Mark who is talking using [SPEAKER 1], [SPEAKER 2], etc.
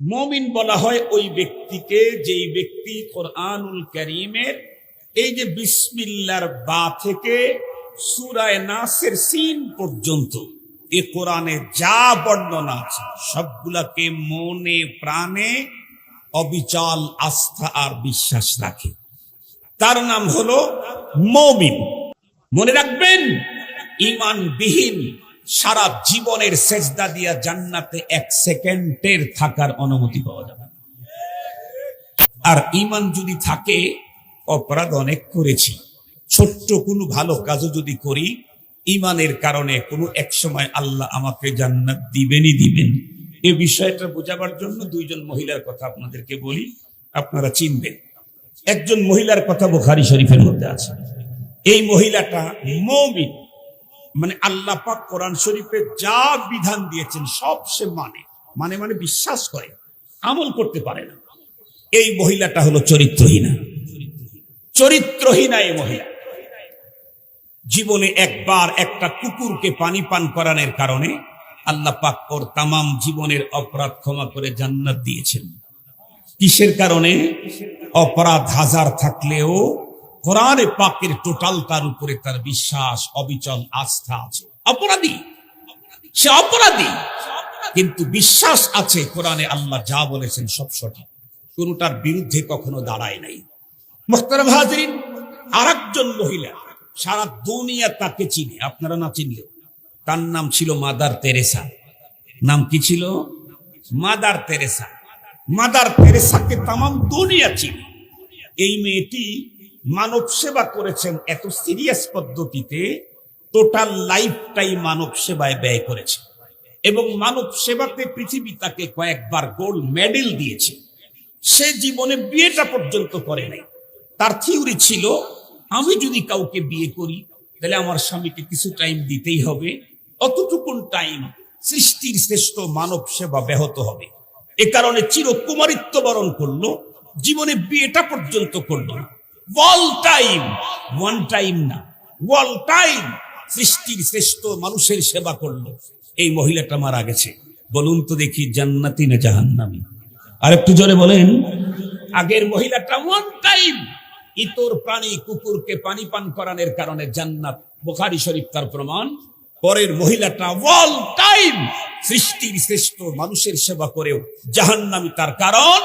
[SPEAKER 1] মমিন বলা হয় ওই ব্যক্তিকে যেই ব্যক্তি কোরআনুল করিমের এই যে বিসমিল্লার বা থেকে সুরায় নাসের সিন পর্যন্ত এ কোরআনে যা বর্ণনা আছে, সবগুলাকে মনে প্রাণে অবিচল আস্থা আর বিশ্বাস রাখে। তার নাম হলো মমিন। মনে রাখবেন ইমানবিহীন সারা জীবনের সেজদা দিয়া জান্নাতে এক সেকেন্ডের থাকার অনুমতি পাওয়া যাবে আর ইমান যদি থাকে, অপরাধ অনেক করেছি। ছোট্ট কোনো ভালো কাজও যদি করি ইমানের কারণে কোনো এক সময় আল্লাহ আমাকে জান্নাত দিবেনই দিবেন। এ বিষয়টা বোঝাবার জন্য দুইজন মহিলার কথা আপনাদেরকে বলি, আপনারা চিনবেন। একজন মহিলার কথা বুখারি শরীফের মধ্যে আছে। এই মহিলাটা মৌমিন। মানে আল্লাহ পাক কোরআন শরীফে যা বিধান দিয়েছেন, সব সে মানে। মানে মানে বিশ্বাস করে, আমল করতে পারে না। এই মহিলাটা হলো চরিত্রহীনা। চরিত্রহীনা এই মহিলা। জীবনে একবার একটা কুকুরকে পানি পান করানোর কারণে আল্লাহ পাক ওর তামাম জীবনের অপরাধ ক্ষমা করে জান্নাত দিয়েছেন। কিসের কারণে? অপরাধ হাজার থাকলেও কোরআনে পাকের টোটাল তার উপরে তার বিশ্বাস, অবিচল, আস্থা আছে। অপরাধী। সে অপরাধী। কিন্তু বিশ্বাস আছে কোরআনে আল্লাহ যা বলেছেন সব সঠিক। কোনটার বিরুদ্ধে কখনো দাঁড়ায় নাই। মোখতারাম হাজরিন আর একজন মহিলা, সারা দুনিয়া তাকে চিনে। আপনারা না চিনলেও তার নাম ছিল মাদার তেরেসা। নাম কি ছিল? Mother Teresa. মাদার তেরেসাকে তামাম দুনিয়া চিনে। এই মেয়েটি মানব সেবা করেছেন এত সিরিয়াস পদ্ধতিতে টোটাল লাইফটাই মানব সেবায় ব্যয় করেছে। এবং মানব সেবাতে পৃথিবী তাকে কয়েকবার গোল্ড মেডেল দিয়েছে। সে জীবনে বিয়েটা পর্যন্ত করে নাই। তার থিওরি ছিল, আমি যদি কাউকে বিয়ে করি, তাহলে আমার স্বামীকে কিছু টাইম দিতেই হবে। অতটুকুন টাইম সৃষ্টির শ্রেষ্ঠ মানব সেবা ব্যাহত হবে। এ কারণে চিরকুমারিত্ব বরণ করল, জীবনে বিয়েটা পর্যন্ত করল না। ওয়াল টাইম ওয়ান টাইম না। ওয়াল টাইম সৃষ্টির শ্রেষ্ঠ মানুষের সেবা করল। এই মহিলাটা মারা গেছে। বলুন তো দেখি জান্নাতি না জাহান্নামী? আর একটু জোরে বলেন। আগের মহিলাটা ওয়ান টাইম ইতর প্রাণী কুকুরকে পানি পান করানোর কারণে জান্নাত, বুখারী শরীফ তার প্রমাণ। পরের মহিলাটা ওয়াল টাইম সৃষ্টির শ্রেষ্ঠ মানুষের সেবা করেও জাহান্নামী তার কারণ।